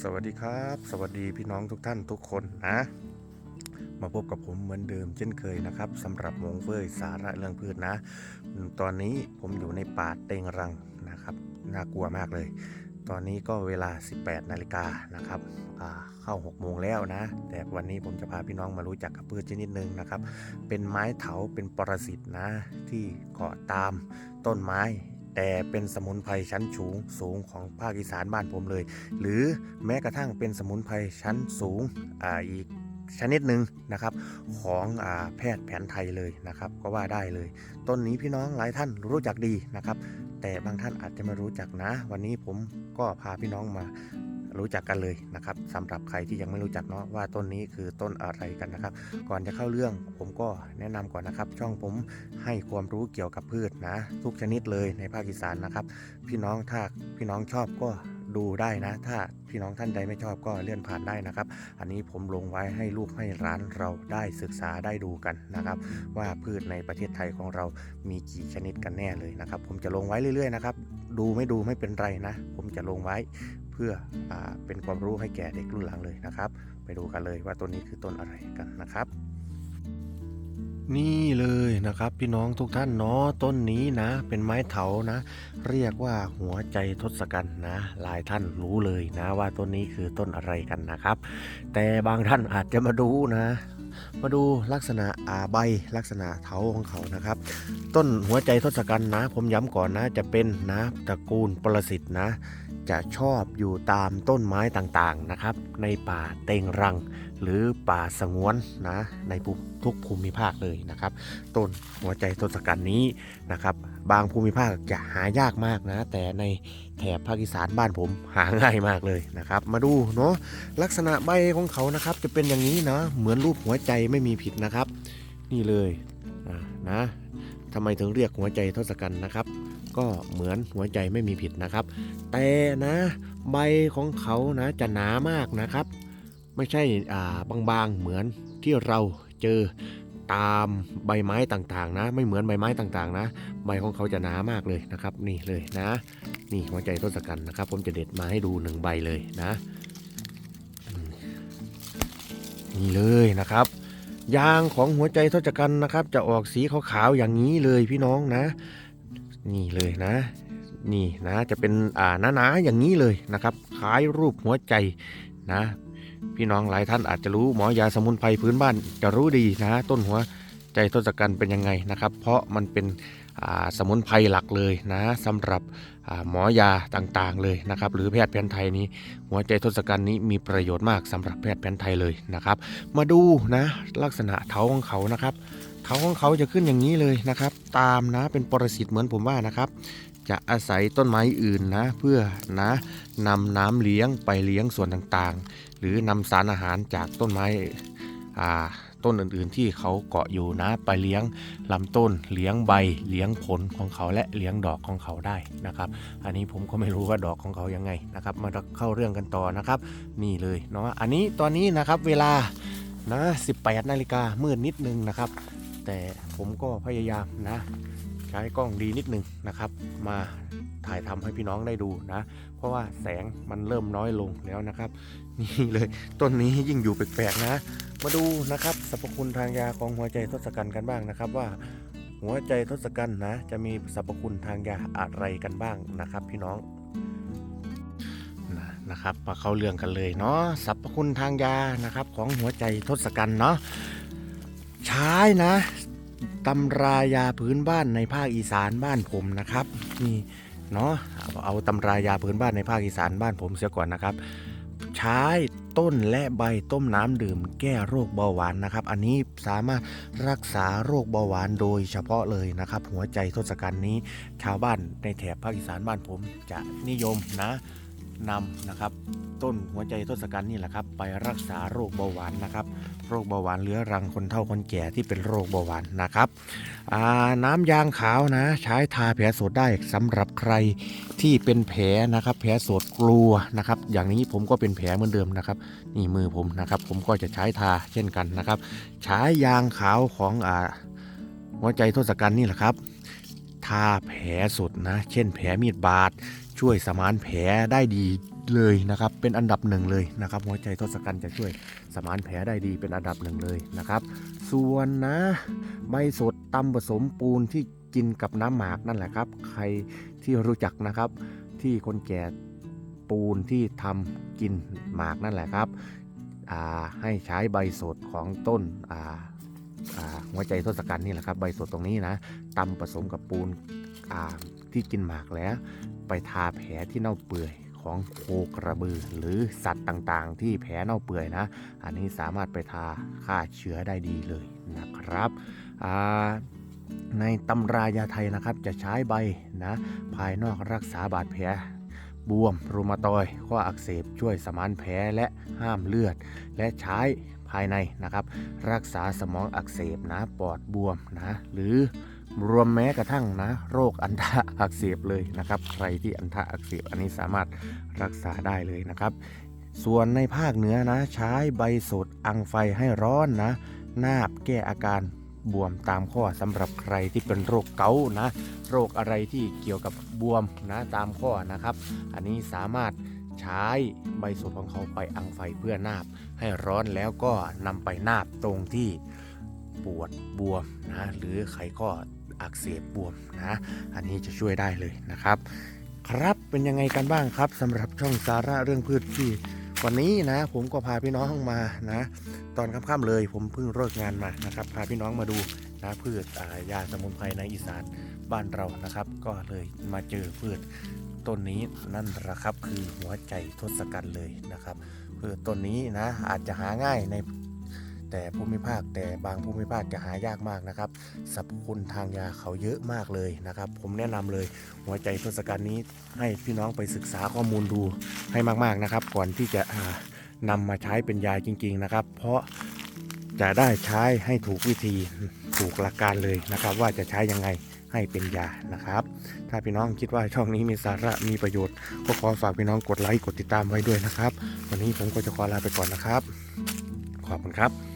สวัสดีครับ สวัสดีพี่น้องทุกท่านทุกคนนะ มาพบกับผมเหมือนเดิมเช่นเคยนะครับสำหรับมงเฟยสาระเรื่องพืชนะ ตอนนี้ผมอยู่ในป่าเต็งรังนะครับน่ากลัวมากเลย ตอนนี้ก็เวลา 18นาฬิกานะครับเข้า6โมงแล้วนะ แต่วันนี้ผมจะพาพี่น้องมารู้จักกับพืชชนิดหนึ่งนะครับ เป็นไม้เถาเป็นปรสิตนะ ที่เกาะตามต้นไม้ แต่เป็นสมุนไพรชั้นสูงสูงของภาคอีสานบ้านผมเลย หรือแม้กระทั่งเป็นสมุนไพรชั้นสูงอ่าอีกชนิดหนึ่งนะครับของอแพทย์แผนไทยเลยนะครับ ก็ว่าได้เลย ต้นนี้พี่น้องหลายท่านรู้จักดีนะครับ แต่บางท่านอาจจะไม่รู้จักนะ วันนี้ผมก็พาพี่น้องมา รู้จักกันเลยนะครับสำหรับใครที่ยังไม่รู้จักเนาะว่าต้นนี้คือต้นอะไรกันนะครับ ก่อนจะเข้าเรื่องผมก็แนะนำก่อนนะครับ ช่องผมให้ความรู้เกี่ยวกับพืชนะ ทุกชนิดเลยในภาคอีสานนะครับ พี่น้องถ้าพี่น้องชอบก็ ดูได้นะ ถ้าพี่น้องท่านใดไม่ชอบก็เลื่อนผ่านได้นะครับ อันนี้ผมลงไว้ให้ลูกให้ร้านเราได้ศึกษาได้ดูกันนะครับ ว่าพืชในประเทศไทยของเรามีกี่ชนิดกันแน่เลยนะครับ ผมจะลงไว้เรื่อยๆนะครับ ดูไม่ดูไม่เป็นไรนะ ผมจะลงไว้เพื่ออเป็นความรู้ให้แก่เด็กรุ่นหลังเลยนะครับ ไปดูกันเลยว่าต้นนี้คือต้นอะไรกันนะครับ นี่เลยนะครับพี่น้องทุกท่านเนาะต้นนี้นะ เป็นไม้เถานะ เรียกว่าหัวใจทศกัณฐ์นะหลายท่านรู้เลยนะว่าต้นนี้คือต้นอะไรกันนะครับ แต่บางท่านอาจจะมาดูนะ มาดูลักษณะอาใบลักษณะเถาของเขานะครับ ต้นหัวใจทศกัณฐ์นะ ผมย้ำก่อนนะจะเป็นนะตระกูลปรสิตนะ จะชอบอยู่ตามต้นไม้ต่างๆนะครับ ในป่าเต็งรัง หรือป่าสงวนนะในภูทุกภูมิภาคเลยนะครับ ต้นหัวใจทศกัณฐ์นี้นะครับ บางภูมิภาคจะหายากมากนะ แต่ในแถบภาคอีสานบ้านผมหาง่ายมากเลยนะครับ มาดูเนาะลักษณะใบของเขานะครับ จะเป็นอย่างนี้นะ เหมือนรูปหัวใจไม่มีผิดนะครับ นี่เลยนะทำไมถึงเรียกหัวใจทศกัณฐ์นะครับ ก็เหมือนหัวใจไม่มีผิดนะครับ แต่นะใบของเขานะจะหนามากนะครับ ไม่ใช่อ่าบางๆเหมือนที่เราเจอตามใบไม้ต่างๆ นะ ไม่เหมือนใบไม้ต่างๆ นะ ใบของเขาจะหนามากเลยนะครับ นี่เลยนะ นี่หัวใจทศกัณฐ์นะครับ ผมจะเด็ดมาให้ดูหนึ่งใบเลยนะนี่เลยนะครับ ยางของหัวใจทศกัณฐ์นะครับ จะออกสีขาวๆอย่างนี้เลยพี่น้องนะ นี่เลยนะ นี่นะจะเป็นอ่าหนาๆอย่างนี้เลยนะครับคล้ายรูปหัวใจนะ พี่น้องหลายท่านอาจจะรู้หมอยาสมุนไพรพื้นบ้านจะรู้ดีนะ ต้นหัวใจทศกัณฐ์เป็นยังไงนะครับ เพราะมันเป็นสมุนไพรหลักเลยนะสำหรับหมอยาต่างๆเลยนะครับ หรือแพทย์แผนไทยนี้ หัวใจทศกัณฐ์นี้มีประโยชน์มากสำหรับแพทย์แผนไทยเลยนะครับ มาดูนะลักษณะเถาของเขานะครับ เถาของเขาจะขึ้นอย่างนี้เลยนะครับ ตามนะเป็นปรสิตเหมือนผมว่านะครับ จะอาศัยต้นไม้อื่นนะ เพื่อนะนำน้ำเลี้ยงไปเลี้ยงส่วนต่างๆ หรือนำสารอาหารจากต้นไม้อ่าต้นอื่นๆที่เขาเกาะอยู่นะไปเลี้ยงลำต้นเลี้ยงใบเลี้ยงผลของเขาและเลี้ยงดอกของเขาได้นะครับ อันนี้ผมก็ไม่รู้ว่าดอกของเขายังไงนะครับ มาเข้าเรื่องกันต่อนะครับ นี่เลยเนาะอันนี้ตอนนี้นะครับเวลานะ18นาฬิกามืดนิดนึงนะครับ แต่ผมก็พยายามนะ ใช้กล้องดีนิดนึงนะครับ มาถ่ายทำให้พี่น้องได้ดูนะ เพราะว่าแสงมันเริ่มน้อยลงแล้วนะครับ นี่เลยต้นนี้ยิ่งอยู่แปลกๆนะ มาดูนะครับสรรพคุณทางยาของหัวใจทศกัณฐ์กันบ้างนะครับว่าหัวใจทศกัณฐ์นะจะมีสรรพคุณทางยาอะไรกันบ้างนะครับ พี่น้องนนะครับมาเข้าเรื่องกันเลยเนาะสรรพคุณทางยานะครับของหัวใจทศกัณฐ์เนาะ ใช้นะตำรายาพื้นบ้านในภาคอีสานบ้านผมนะครับนี่เนาะเอาเอาตำรายาพื้นบ้านในภาคอีสานบ้านผมเสียก่อนนะครับ ใช้ต้นและใบต้มน้ำดื่มแก้โรคเบาหวานนะครับ อันนี้สามารถรักษาโรคเบาหวานโดยเฉพาะเลยนะครับ หัวใจทศกัณฐ์นี้ชาวบ้านในแถบภาคอีสานบ้านผมจะนิยมนะ นำนะครับ ต้นหัวใจทศกัณฐ์นี่แหละครับ ไปรักษาโรคเบาหวานนะครับ โรคเบาหวานเรื้อรังคนเฒ่าคนแก่ที่เป็นโรคเบาหวานนะครับน้ำยางขาวนะ ใช้ทาแผลสดได้สำหรับใครที่เป็นแผลนะครับ แผลสดกลัวนะครับ อย่างนี้ผมก็เป็นแผลเหมือนเดิมนะครับ นี่มือผมนะครับ ผมก็จะใช้ทาเช่นกันนะครับ ใช้ยางขาวของอ่าหัวใจทศกัณฐ์นี่แหละครับทาแผลสดนะ เช่นแผลมีดบาด ช่วยสมานแผลได้ดีเลยนะครับ เป็นอันดับหนึ่งเลยนะครับ หัวใจทศกัณฐ์จะช่วยสมานแผลได้ดีเป็นอันดับหนึ่งเลยนะครับ ส่วนนะใบสดตำผสมปูนที่กินกับน้ำหมากนั่นแหละครับ ใครที่รู้จักนะครับ ที่คนแก่ปูนที่ทำกินหมากนั่นแหละครับให้ใช้ใบสดของต้นหัวใจทศกัณฐ์นี่แหละครับ ใบสดตรงนี้นะตำผสมกับปูน ที่กินหมากแล้ว ไปทาแผลที่เน่าเปื่อยของโคกระบือหรือสัตว์ต่างๆ ที่แผลเน่าเปื่อยนะ อันนี้สามารถไปทาฆ่าเชื้อได้ดีเลยนะครับในตำรายาไทยนะครับจะใช้ใบนะภายนอกรักษาบาดแผลบวมรูมาตอยข้ออักเสบช่วยสมานแผลและห้ามเลือด และใช้ภายในนะครับ รักษาสมองอักเสบนะปอดบวมนะหรือ รวมแม้กระทั่งนะ โรคอันทะอักเสบเลยนะครับ ใครที่อันทะอักเสบอันนี้สามารถรักษาได้เลยนะครับ ส่วนในภาคเหนือนะ ใช้ใบสดอังไฟให้ร้อนนะ นาบแก้อาการบวมตามข้อสำหรับใครที่เป็นโรคเกาต์นะ โรคอะไรที่เกี่ยวกับบวมนะตามข้อนะครับ อันนี้สามารถใช้ใบสดของเขาไปอังไฟเพื่อนาบ ให้ร้อนแล้วก็นำไปนาบตรงที่ปวดบวมนะหรือไขข้อ อักเสบบวมนะ อันนี้จะช่วยได้เลยนะครับ ครับเป็นยังไงกันบ้างครับสำหรับช่องสาระเรื่องพืชที่วันนี้นะ ผมก็พาพี่น้องมานะ ตอนค่ำๆเลยผมเพิ่งเลิกงานมานะครับ พาพี่น้องมาดูนะพืชยาสมุนไพรในอีสานบ้านเรานะครับ ก็เลยมาเจอพืชต้นนี้นั่นแหละครับคือหัวใจทศกัณฐ์เลยนะครับพืชต้นนี้นะอาจจะหาง่ายใน แต่ภูมิภาคแต่บางภูมิภาคจะหายากมากนะครับสรรพคุณทางยาเขาเยอะมากเลยนะครับ ผมแนะนำเลยหัวใจทศกัณฐ์นี้ให้พี่น้องไปศึกษาข้อมูลดูให้มากๆนะครับ ก่อนที่จะอ่านำมาใช้เป็นยาจริง ๆนะครับ เพราะจะได้ใช้ให้ถูกวิธีถูกหลักการเลยนะครับ ว่าจะใช้ยังไงให้เป็นยานะครับ ถ้าพี่น้องคิดว่าช่องนี้มีสาระมีประโยชน์ ก็ขอฝากพี่น้องกดไลค์กดติดตามไว้ด้วยนะครับ วันนี้ผมก็จะขอลาไปก่อนนะครับ ขอบคุณครับ